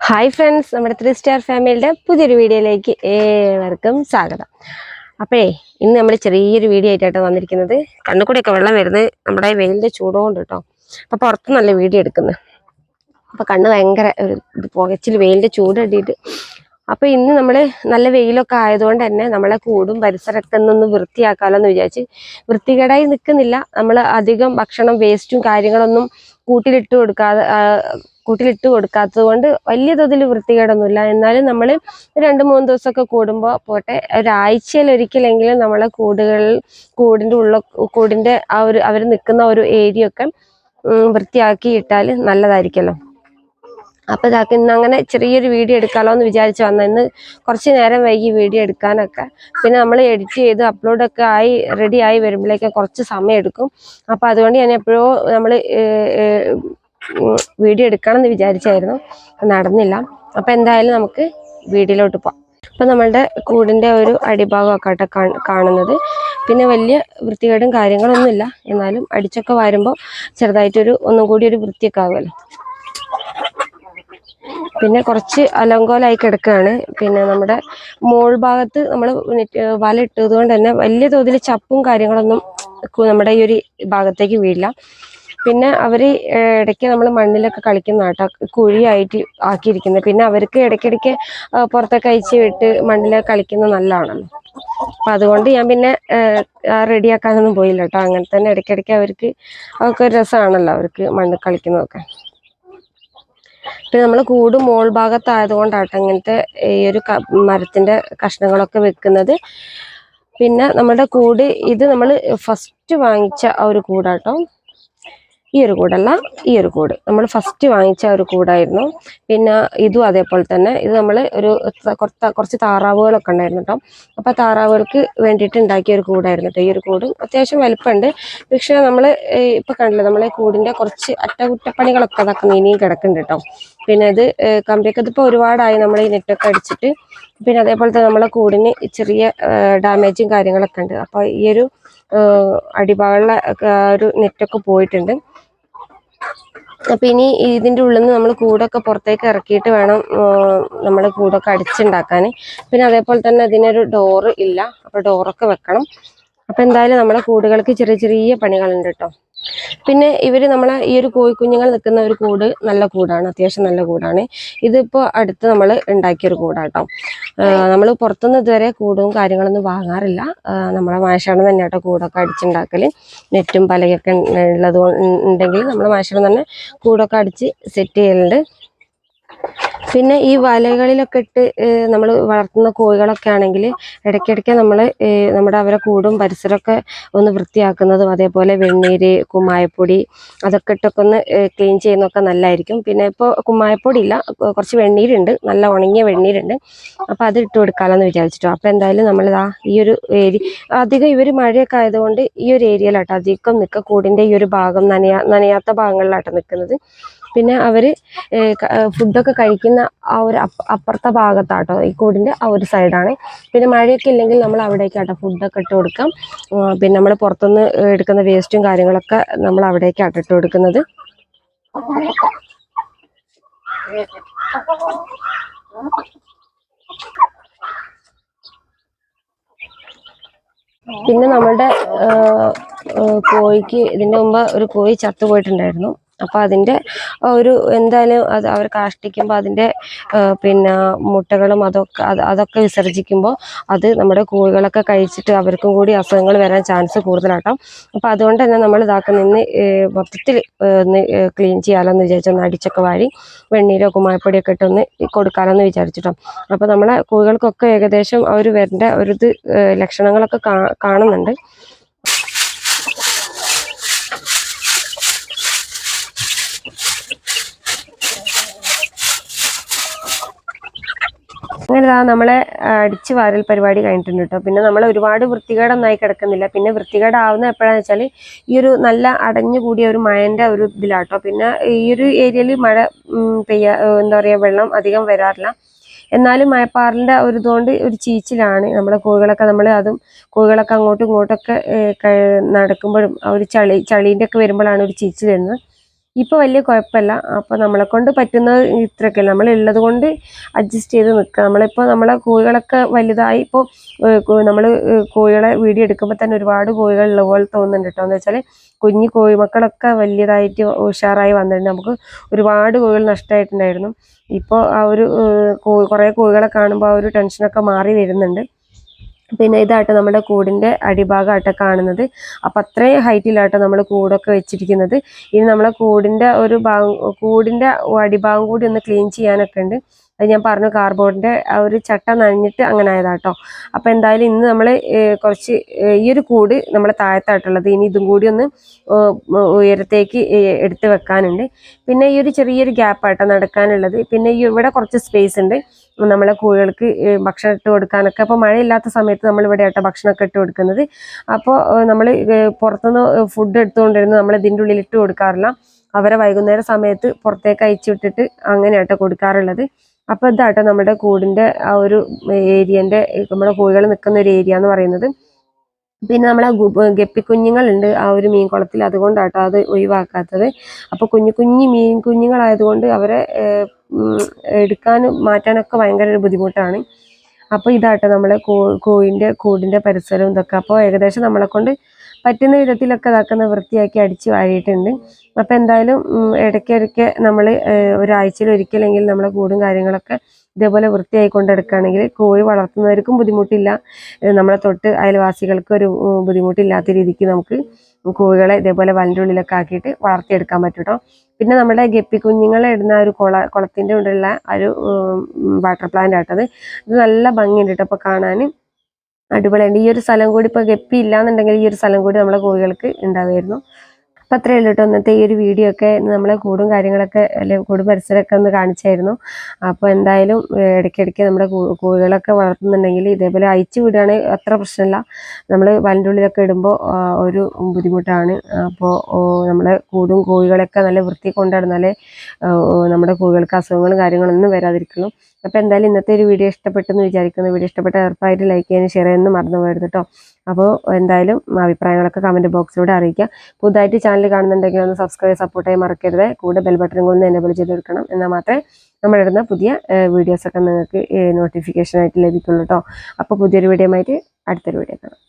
Hi friends നമ്മുടെ three star ഫാമിലിയുടെ പുതിയൊരു വീഡിയോയിലേക്ക് ഏവർക്കും സ്വാഗതം. അപ്പോഴേ ഇന്ന് നമ്മൾ ചെറിയൊരു വീഡിയോ ആയിട്ടാണ് വന്നിരിക്കുന്നത്. കണ്ണുകൂടിയൊക്കെ വെള്ളം വരുന്നത്. നമ്മുടെ വെയിലിന്റെ ചൂടുകൊണ്ട് കേട്ടോ. അപ്പോൾ പുറത്ത് നല്ല വീഡിയോ എടുക്കുന്നത് അപ്പോൾ കണ്ണ് ഭയങ്കര ഒരു പുകച്ചിൽ വെയിലിന്റെ ചൂട് അടിയിട്ട് അപ്പോൾ ഇന്ന് നമ്മൾ നല്ല വെയിലൊക്കെ ആയതുകൊണ്ട് തന്നെ നമ്മളെ കൂടും പരിസരമൊക്കെ ഒന്ന് വൃത്തിയാക്കാമല്ലോ എന്ന് വിചാരിച്ച് വൃത്തികേടായി നിൽക്കുന്നില്ല നമ്മൾ അധികം ഭക്ഷണം വേസ്റ്റും കാര്യങ്ങളൊന്നും കൂട്ടിലിട്ട് കൊടുക്കാതെ കൂട്ടിലിട്ട് കൊടുക്കാത്തത് കൊണ്ട് വലിയ തോതിൽ വൃത്തികേടൊന്നുമില്ല. എന്നാലും നമ്മൾ രണ്ട് മൂന്ന് ദിവസമൊക്കെ കൂടുമ്പോൾ പോട്ടെ ഒരാഴ്ചയിൽ ഒരിക്കലെങ്കിലും നമ്മളെ കൂടുകളിൽ കൂടിന്റെ ഉള്ള കൂടിന്റെ ആ ഒരു അവർ നിൽക്കുന്ന ഒരു ഏരിയ ഒക്കെ വൃത്തിയാക്കി ഇട്ടാൽ നല്ലതായിരിക്കുമല്ലോ അപ്പോൾ ഇതാക്കി ഇന്ന് അങ്ങനെ ചെറിയൊരു വീഡിയോ എടുക്കാമല്ലോ എന്ന് വിചാരിച്ച് വന്ന. ഇന്ന് കുറച്ച് നേരം വൈകി വീഡിയോ എടുക്കാനൊക്കെ. പിന്നെ നമ്മൾ എഡിറ്റ് ചെയ്ത് അപ്ലോഡൊക്കെ ആയി റെഡി ആയി വരുമ്പോഴേക്കും കുറച്ച് സമയം എടുക്കും. അപ്പോൾ അതുകൊണ്ട് ഞാൻ എപ്പോഴോ നമ്മൾ വീഡിയോ എടുക്കണം എന്ന് വിചാരിച്ചായിരുന്നു നടന്നില്ല. അപ്പോൾ എന്തായാലും നമുക്ക് വീഡിയോയിലോട്ട് പോവാം. അപ്പം നമ്മളുടെ കൂടിന്റെ ഒരു അടിഭാഗമൊക്കെ ആട്ടെ കാണ്- കാണുന്നത്. പിന്നെ വലിയ വൃത്തികേടും കാര്യങ്ങളൊന്നുമില്ല. എന്നാലും അടിച്ചൊക്കെ വരുമ്പോൾ ചെറുതായിട്ടൊരു ഒന്നും കൂടി ഒരു വൃത്തിയൊക്കെ ആകുമല്ലോ പിന്നെ കുറച്ച് അലങ്കോലായി കിടക്കുകയാണ്. പിന്നെ നമ്മുടെ മോൾ ഭാഗത്ത് നമ്മൾ വല ഇട്ടത് കൊണ്ട് തന്നെ വലിയ തോതിൽ ചപ്പും കാര്യങ്ങളൊന്നും നമ്മുടെ ഈ ഒരു ഭാഗത്തേക്ക് വീഴില്ല. പിന്നെ അവർ ഇടയ്ക്ക് നമ്മൾ മണ്ണിലൊക്കെ കളിക്കുന്ന കേട്ടോ കുഴിയായിട്ട് ആക്കിയിരിക്കുന്നത്. പിന്നെ അവർക്ക് ഇടയ്ക്കിടയ്ക്ക് പുറത്തൊക്കെ അയച്ച് വിട്ട് മണ്ണിലൊക്കെ കളിക്കുന്നത് നല്ലതാണല്ലോ. അപ്പം അതുകൊണ്ട് ഞാൻ പിന്നെ റെഡിയാക്കാനൊന്നും പോയില്ല കേട്ടോ. അങ്ങനെ തന്നെ ഇടയ്ക്കിടയ്ക്ക് അവർക്ക് അതൊക്കെ ഒരു രസമാണല്ലോ അവർക്ക് മണ്ണിൽ കളിക്കുന്നതൊക്കെ. പിന്നെ നമ്മൾ കൂട് മോൾ ഭാഗത്തായത് കൊണ്ടാട്ടോ ഇങ്ങനത്തെ ഈ ഒരു മരത്തിന്റെ കഷ്ണങ്ങളൊക്കെ വെക്കുന്നത്. പിന്നെ നമ്മുടെ കൂട് ഇത് നമ്മൾ ഫസ്റ്റ് വാങ്ങിച്ച ആ ഒരു കൂടാട്ടോ. ഈ ഒരു കൂടല്ല ഈ ഒരു കൂട്. നമ്മൾ ഫസ്റ്റ് വാങ്ങിച്ച ഒരു കൂടായിരുന്നു. പിന്നെ ഇതും അതേപോലെ തന്നെ. ഇത് നമ്മൾ ഒരു കുറച്ച് കുറച്ച് താറാവുകളൊക്കെ ഉണ്ടായിരുന്നു കേട്ടോ അപ്പോൾ താറാവുകൾക്ക് വേണ്ടിയിട്ട് ഉണ്ടാക്കിയ ഒരു കൂടായിരുന്നു കേട്ടോ ഈ ഒരു കൂടും. അത്യാവശ്യം വലുപ്പമുണ്ട് പക്ഷേ നമ്മൾ ഇപ്പം കണ്ടില്ല നമ്മളെ കൂടിന്റെ കുറച്ച് അറ്റകുറ്റപ്പണികളൊക്കെ അതൊക്കെ ഇനിയും കിടക്കുന്നുണ്ട് കേട്ടോ പിന്നെ അത് കമ്പിയൊക്കെ ഇതിപ്പോൾ ഒരുപാടായി നമ്മൾ ഈ നെറ്റൊക്കെ അടിച്ചിട്ട്. പിന്നെ അതേപോലെ തന്നെ നമ്മളെ കൂടിന് ചെറിയ ഡാമേജും കാര്യങ്ങളൊക്കെ ഉണ്ട്. അപ്പോൾ ഈ ഒരു അടിഭാഗമുള്ള ഒരു നെറ്റൊക്കെ പോയിട്ടുണ്ട്. അപ്പോൾ ഇനി ഇതിന്റെ ഉള്ളിൽ നിന്ന് നമ്മൾ കൂടൊക്കെ പുറത്തേക്ക് ഇറക്കിയിട്ട് വേണം നമ്മൾ കൂടൊക്കെ അടിച്ചുണ്ടാക്കാൻ പിന്നെ അതേപോലെ തന്നെ അതിനൊരു ഡോറ് ഇല്ല. അപ്പോൾ ഡോറൊക്കെ വെക്കണം. അപ്പോൾ എന്തായാലും നമ്മളെ കൂടുകൾക്ക് ചെറിയ ചെറിയ പണികളുണ്ട് കേട്ടോ പിന്നെ ഇവർ നമ്മളെ ഈ ഒരു കോഴിക്കുഞ്ഞുങ്ങൾ നിൽക്കുന്ന ഒരു കൂട് നല്ല കൂടാണ് അത്യാവശ്യം നല്ല കൂടാണ്. ഇതിപ്പോൾ അടുത്ത് നമ്മൾ ഉണ്ടാക്കിയൊരു കൂടാട്ടോ. നമ്മൾ പുറത്തുനിന്ന് ഇതുവരെ കൂടും കാര്യങ്ങളൊന്നും വാങ്ങാറില്ല. നമ്മളെ മാഷാണ് തന്നെ കേട്ടോ കൂടൊക്കെ അടിച്ചുണ്ടാക്കൽ നെറ്റും പലയൊക്കെ ഉള്ളത് ഉണ്ടെങ്കിൽ നമ്മൾ മാഷാണ് തന്നെ കൂടൊക്കെ അടിച്ച് സെറ്റ് ചെയ്യലുണ്ട്. പിന്നെ ഈ വലകളിലൊക്കെ ഇട്ട് നമ്മൾ വളർത്തുന്ന കോഴികളൊക്കെ ആണെങ്കിൽ ഇടയ്ക്കിടയ്ക്ക് നമ്മൾ നമ്മുടെ അവരെ കൂടും പരിസരമൊക്കെ ഒന്ന് വൃത്തിയാക്കുന്നതും അതേപോലെ വെണ്ണീര് കുമ്മായപ്പൊടി അതൊക്കെ ഇട്ടൊക്കെ ഒന്ന് ക്ലീൻ ചെയ്യുന്നതൊക്കെ നല്ലതായിരിക്കും പിന്നെ ഇപ്പോൾ കുമ്മായപ്പൊടി ഇല്ല കുറച്ച് വെണ്ണീരുണ്ട്. നല്ല ഉണങ്ങിയ വെണ്ണീരുണ്ട്. അപ്പോൾ അത് ഇട്ട് കൊടുക്കാമെന്ന് വിചാരിച്ചിട്ടോ. അപ്പോൾ എന്തായാലും നമ്മൾ നമ്മളിതാ ഈ ഒരു ഏരിയ അധികം ഇവർ മഴയൊക്കെ ആയതുകൊണ്ട് ഈ ഒരു ഏരിയയിലാട്ടോ അധികം നിൽക്കുക കൂടിന്റെ ഈ ഒരു ഭാഗം നനയാ നനയാത്ത ഭാഗങ്ങളിലാട്ടോ നിൽക്കുന്നത് പിന്നെ അവർ ഫുഡൊക്കെ കഴിക്കുന്ന ആ ഒരു അപ്പ- അപ്പുറത്തെ ഭാഗത്താട്ടോ ഈ കൂടിന്റെ ആ ഒരു സൈഡാണ്. പിന്നെ മഴയൊക്കെ ഇല്ലെങ്കിൽ നമ്മൾ അവിടേക്കാട്ടോ ഫുഡൊക്കെ ഇട്ട് കൊടുക്കാം. പിന്നെ നമ്മൾ പുറത്തുനിന്ന് എടുക്കുന്ന വേസ്റ്റും കാര്യങ്ങളൊക്കെ നമ്മൾ അവിടേക്കാട്ടോ ഇട്ട് കൊടുക്കുന്നത്. പിന്നെ നമ്മളുടെ കോഴിക്ക് ഇതിന്റെ മുമ്പ് ഒരു കോഴി ചത്തുപോയിട്ടുണ്ടായിരുന്നു. പോയിട്ടുണ്ടായിരുന്നു അതിന്റെ ആ ഒരു എന്തായാലും അത് അവർ കാഷ്ടിക്കുമ്പോൾ അതിന്റെ പിന്നെ മുട്ടകളും അതൊക്കെ അത് അതൊക്കെ വിസർജിക്കുമ്പോൾ അത് നമ്മുടെ കോഴികളൊക്കെ കഴിച്ചിട്ട് അവർക്കും കൂടി അസുഖങ്ങൾ വരാൻ ചാൻസ് കൂടുതലാട്ടോ. അപ്പോൾ അതുകൊണ്ട് തന്നെ നമ്മൾ ഇതാക്കുന്ന ഇന്ന് മൊത്തത്തിൽ ഒന്ന് ക്ലീൻ ചെയ്യാമല്ലോ വിചാരിച്ചു ഒന്ന് അടിച്ചൊക്കെ വാരി വെണ്ണീരോ കുമ്മായപ്പൊടിയൊക്കെ ഇട്ട് ഒന്ന് കൊടുക്കാമെന്ന് വിചാരിച്ചിട്ടോ. അപ്പോൾ നമ്മളെ കോഴികൾക്കൊക്കെ ഏകദേശം അവർ വരേണ്ട ഒരു ഇത് ലക്ഷണങ്ങളൊക്കെ കാണുന്നുണ്ട്. അങ്ങനെ ഇതാ നമ്മളെ അടിച്ചു വാരൽ പരിപാടി കഴിഞ്ഞിട്ടുണ്ട് കേട്ടോ പിന്നെ നമ്മൾ ഒരുപാട് വൃത്തികേടൊന്നായി കിടക്കുന്നില്ല. പിന്നെ വൃത്തികേടാവുന്ന എപ്പോഴാന്ന് വെച്ചാൽ ഈ ഒരു നല്ല അടഞ്ഞു കൂടിയ ഒരു മഴന്റെ ഒരു ഇതിലാട്ടോ പിന്നെ ഈ ഒരു ഏരിയയിൽ മഴ പെയ്യാ എന്താ പറയുക വെള്ളം അധികം വരാറില്ല. എന്നാലും മഴപ്പാറിന്റെ ഒരു ഇതുകൊണ്ട് ഒരു ചീച്ചിലാണ് നമ്മളെ കോഴികളൊക്കെ. നമ്മൾ അതും കോഴികളൊക്കെ അങ്ങോട്ടും ഇങ്ങോട്ടൊക്കെ നടക്കുമ്പോഴും ആ ഒരു ചളി ചളീന്റെ ഒക്കെ വരുമ്പോഴാണ് ഒരു ചീച്ചിൽ വരുന്നത്. ഇപ്പോൾ വലിയ കുഴപ്പമില്ല അപ്പോൾ നമ്മളെ കൊണ്ട് പറ്റുന്നത് ഇത്രയൊക്കെ നമ്മൾ ഉള്ളത് കൊണ്ട് അഡ്ജസ്റ്റ് ചെയ്ത് നിൽക്കുക നമ്മളിപ്പോൾ നമ്മളെ കോഴികളൊക്കെ വലുതായി ഇപ്പോൾ നമ്മൾ കോഴികളെ വീഡിയോ എടുക്കുമ്പോൾ തന്നെ ഒരുപാട് കോഴികൾ ഉള്ള പോലെ തോന്നുന്നുണ്ട് കേട്ടോ എന്ന് വെച്ചാൽ കുഞ്ഞു കോഴിമക്കളൊക്കെ വലിയതായിട്ട് ഉഷാറായി വന്നിട്ടുണ്ട്. നമുക്ക് ഒരുപാട് കോഴികൾ നഷ്ടമായിട്ടുണ്ടായിരുന്നു ഇപ്പോൾ ആ ഒരു കുറേ കോഴികളെ കാണുമ്പോൾ ആ ഒരു ടെൻഷനൊക്കെ മാറി വരുന്നുണ്ട്. പിന്നെ ഇതാട്ടോ നമ്മുടെ കൂടിന്റെ അടിഭാഗമായിട്ട് കാണുന്നത്. അപ്പം അത്രയും ഹൈറ്റിലാട്ടോ നമ്മൾ കൂടൊക്കെ വെച്ചിരിക്കുന്നത്. ഇനി നമ്മളെ കൂടിന്റെ ഒരു ഭാഗം കൂടിന്റെ അടിഭാഗം കൂടി ഒന്ന് ക്ലീൻ ചെയ്യാനൊക്കെ ഉണ്ട്. അത് ഞാൻ പറഞ്ഞു കാർബോർഡിന്റെ ആ ഒരു ചട്ട നനഞ്ഞിട്ട് അങ്ങനെ ആയതാട്ടോ. അപ്പോൾ എന്തായാലും ഇന്ന് നമ്മൾ കുറച്ച് ഈ ഒരു കൂട് നമ്മളെ താഴത്തായിട്ടുള്ളത് ഇനി ഇതും കൂടി ഒന്ന് ഉയരത്തേക്ക് എടുത്ത് വെക്കാനുണ്ട്. പിന്നെ ഈ ഒരു ചെറിയൊരു ഗ്യാപ്പായിട്ടോ നടക്കാനുള്ളത്. പിന്നെ ഈ ഇവിടെ കുറച്ച് സ്പേസ് ഉണ്ട്. നമ്മളെ കോഴികൾക്ക് ഭക്ഷണം ഇട്ട് കൊടുക്കാനൊക്കെ. അപ്പോൾ മഴയില്ലാത്ത സമയത്ത് നമ്മൾ ഇവിടെ ആട്ടോ ഭക്ഷണമൊക്കെ ഇട്ട് കൊടുക്കുന്നത്. അപ്പോൾ നമ്മൾ പുറത്തുനിന്ന് ഫുഡ് എടുത്തുകൊണ്ടിരുന്ന് നമ്മൾ ഇതിന്റെ ഉള്ളിൽ ഇട്ട് കൊടുക്കാറില്ല. അവരെ വൈകുന്നേര സമയത്ത് പുറത്തേക്ക് അയച്ചു വിട്ടിട്ട് അങ്ങനെയാട്ടോ കൊടുക്കാറുള്ളത്. അപ്പോൾ ഇതാട്ടോ നമ്മുടെ കൂടിന്റെ ആ ഒരു ഏരിയന്റെ നമ്മുടെ കോഴികൾ നിൽക്കുന്ന ഒരു ഏരിയ എന്ന് പറയുന്നത്. പിന്നെ നമ്മളെ ഗപ്പിക്കുഞ്ഞുങ്ങളുണ്ട്. ആ ഒരു മീൻ കുളത്തിൽ അതുകൊണ്ടാട്ടോ അത് ഒഴിവാക്കാത്തത്. അപ്പോൾ കുഞ്ഞു കുഞ്ഞു മീൻ കുഞ്ഞുങ്ങളായതുകൊണ്ട് അവരെ എടുക്കാനും മാറ്റാനൊക്കെ ഭയങ്കര ഒരു ബുദ്ധിമുട്ടാണ്. അപ്പോൾ ഇതാട്ടോ നമ്മളെ കോ കോഴിന്റെ കൂടിന്റെ പരിസരവും ഇതൊക്കെ. അപ്പോൾ ഏകദേശം നമ്മളെ കൊണ്ട് പറ്റുന്ന വിധത്തിലൊക്കെ ഇതാക്കുന്ന വൃത്തിയാക്കി അടിച്ച് വാരിയിട്ടുണ്ട്. അപ്പോൾ എന്തായാലും ഇടയ്ക്കിടയ്ക്ക് നമ്മൾ ഒരാഴ്ചയിൽ ഒരിക്കലെങ്കിൽ നമ്മളെ കൂടും കാര്യങ്ങളൊക്കെ ഇതേപോലെ വൃത്തിയായി കൊണ്ടെടുക്കുകയാണെങ്കിൽ കോഴി വളർത്തുന്നവർക്കും ബുദ്ധിമുട്ടില്ല. നമ്മളെ തൊട്ട് അയൽവാസികൾക്കും ഒരു ബുദ്ധിമുട്ടില്ലാത്ത രീതിക്ക് നമുക്ക് കോഴികളെ ഇതേപോലെ വലിന്റെ ഉള്ളിലൊക്കെ ആക്കിയിട്ട് വളർത്തിയെടുക്കാൻ പറ്റും പിന്നെ നമ്മുടെ ഗപ്പി കുഞ്ഞുങ്ങളെ ഇടുന്ന ഒരു കുള കുളത്തിന്റെ ഉള്ളിലുള്ള ഒരു വാട്ടർ പ്ലാന്റ് ആട്ടത് ഇത് നല്ല ഭംഗിയുണ്ട് കേട്ടോ അപ്പോൾ കാണാൻ. അടിപൊളിയുണ്ട് ഈ ഒരു സ്ഥലം കൂടി ഇപ്പോൾ ഗപ്പി ഇല്ലാന്നുണ്ടെങ്കിൽ ഈ ഒരു സ്ഥലം കൂടി നമ്മളെ കോഴികൾക്ക് ഉണ്ടാവുമായിരുന്നു. അപ്പം അത്രയേ ഈ ഒരു വീഡിയോ ഒക്കെ നമ്മളെ കൂടും കാര്യങ്ങളൊക്കെ അല്ലെങ്കിൽ കൂടും പരിസരമൊക്കെ ഒന്ന് കാണിച്ചായിരുന്നു. അപ്പോൾ എന്തായാലും ഇടയ്ക്കിടയ്ക്ക് നമ്മുടെ കോഴികളൊക്കെ വളർത്തുന്നുണ്ടെങ്കിൽ ഇതേപോലെ അയച്ചു വിടുകയാണെങ്കിൽ അത്ര പ്രശ്നമില്ല. നമ്മൾ വലിന്റെ ഉള്ളിലൊക്കെ ഇടുമ്പോൾ ഒരു ബുദ്ധിമുട്ടാണ്. അപ്പോൾ നമ്മളെ കൂടും കോഴികളൊക്കെ നല്ല വൃത്തി കൊണ്ടുനടന്നാലേ നമ്മുടെ കോഴികൾക്ക് അസുഖങ്ങളും കാര്യങ്ങളൊന്നും വരാതിരിക്കുള്ളൂ. അപ്പോൾ എന്തായാലും ഇന്നത്തെ ഒരു വീഡിയോ ഇഷ്ടപ്പെട്ടെന്ന് വിചാരിക്കുന്നു. വീഡിയോ ഇഷ്ടപ്പെട്ട ഉറപ്പായിട്ട് ലൈക്ക് ചെയ്യാനും ഷെയർ ചെയ്യാനും മറന്നു പോയിരുന്നു കേട്ടോ. അപ്പോൾ എന്തായാലും അഭിപ്രായങ്ങളൊക്കെ കമന്റ് ബോക്സിലൂടെ അറിയിക്കുക. പുതുതായിട്ട് ചാനൽ കാണുന്നുണ്ടെങ്കിൽ ഒന്ന് സബ്സ്ക്രൈബ് സപ്പോർട്ട് ചെയ്യാൻ മറക്കരുത്. കൂടെ ബെൽ ബട്ടൺ കൊണ്ട് എനേബിൾ ചെയ്ത് കൊടുക്കണം എന്നാൽ മാത്രമേ നമ്മളിടുന്ന പുതിയ വീഡിയോസൊക്കെ നിങ്ങൾക്ക് നോട്ടിഫിക്കേഷനായിട്ട് ലഭിക്കുള്ളൂ കേട്ടോ അപ്പോൾ പുതിയൊരു വീഡിയോ ആയിട്ട് അടുത്തൊരു വീഡിയോ കാണാം.